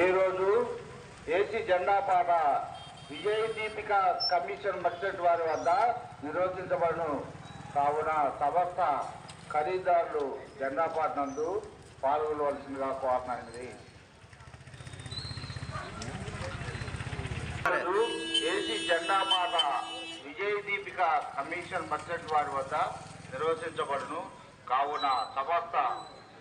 ఈరోజు ఏసీ జెండా పాట విజయ దీపిక కమిషన్ మర్చెంట్ వారి వద్ద నిరోధించబడును కావున సమస్త ఖరీదారులు జెండా పాట నందు పాల్గొనవలసిందిగా కోరనైనది ఏసీ జెండా పాట విజయ దీపిక కమిషన్ మర్చెంట్ వారి వద్ద నిర్వహించబడును. కావున సమస్త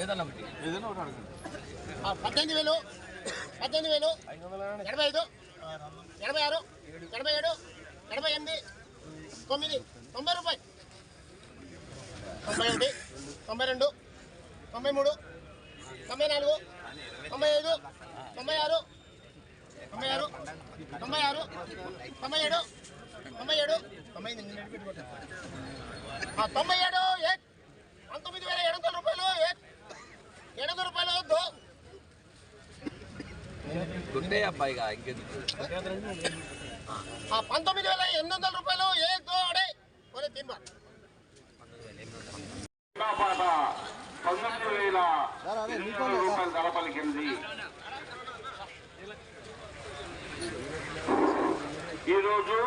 పాట నందు పాల్గొనవలసిందిగా కోరనైనది ఆ, పద్దెనిమిది వేలు. పద్దెనిమిది వేలు. ఎనభై ఐదు. ఎనభై ఆరు. ఎనభై ఏడు. ఎనభై ఎనిమిది. తొమ్మిది. తొంభై రూపాయలు. తొంభై ఒకటి. తొంభై రెండు. తొంభై మూడు. తొంభై నాలుగు. తొంభై ఐదు. తొంభై ఆరు. తొంభై ఆరు. తొంభై ఆరు. తొంభై ఏడు. తొంభై ఏడు. తొంభై తొంభై ఏడు ఏ పంతొమ్మిది వేల ఏడు వందల రూపాయలు ఏ ఏడు వందల రూపాయలు వద్దు అబ్బాయిగా ఇంకెందుకు? ఆ పంతొమ్మిది వేల ఎనిమిది వందల రూపాయలు ఏ తిన్బా పాట పంతొమ్మిది వేల ఎనిమిది వందల రూపాయలు ధర పలికింది ఈరోజు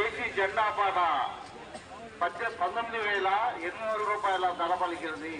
ఏసీ జెండా పాట. పద్దె పంతొమ్మిది వేల ఎనిమిది వందల రూపాయల ధర పలికింది.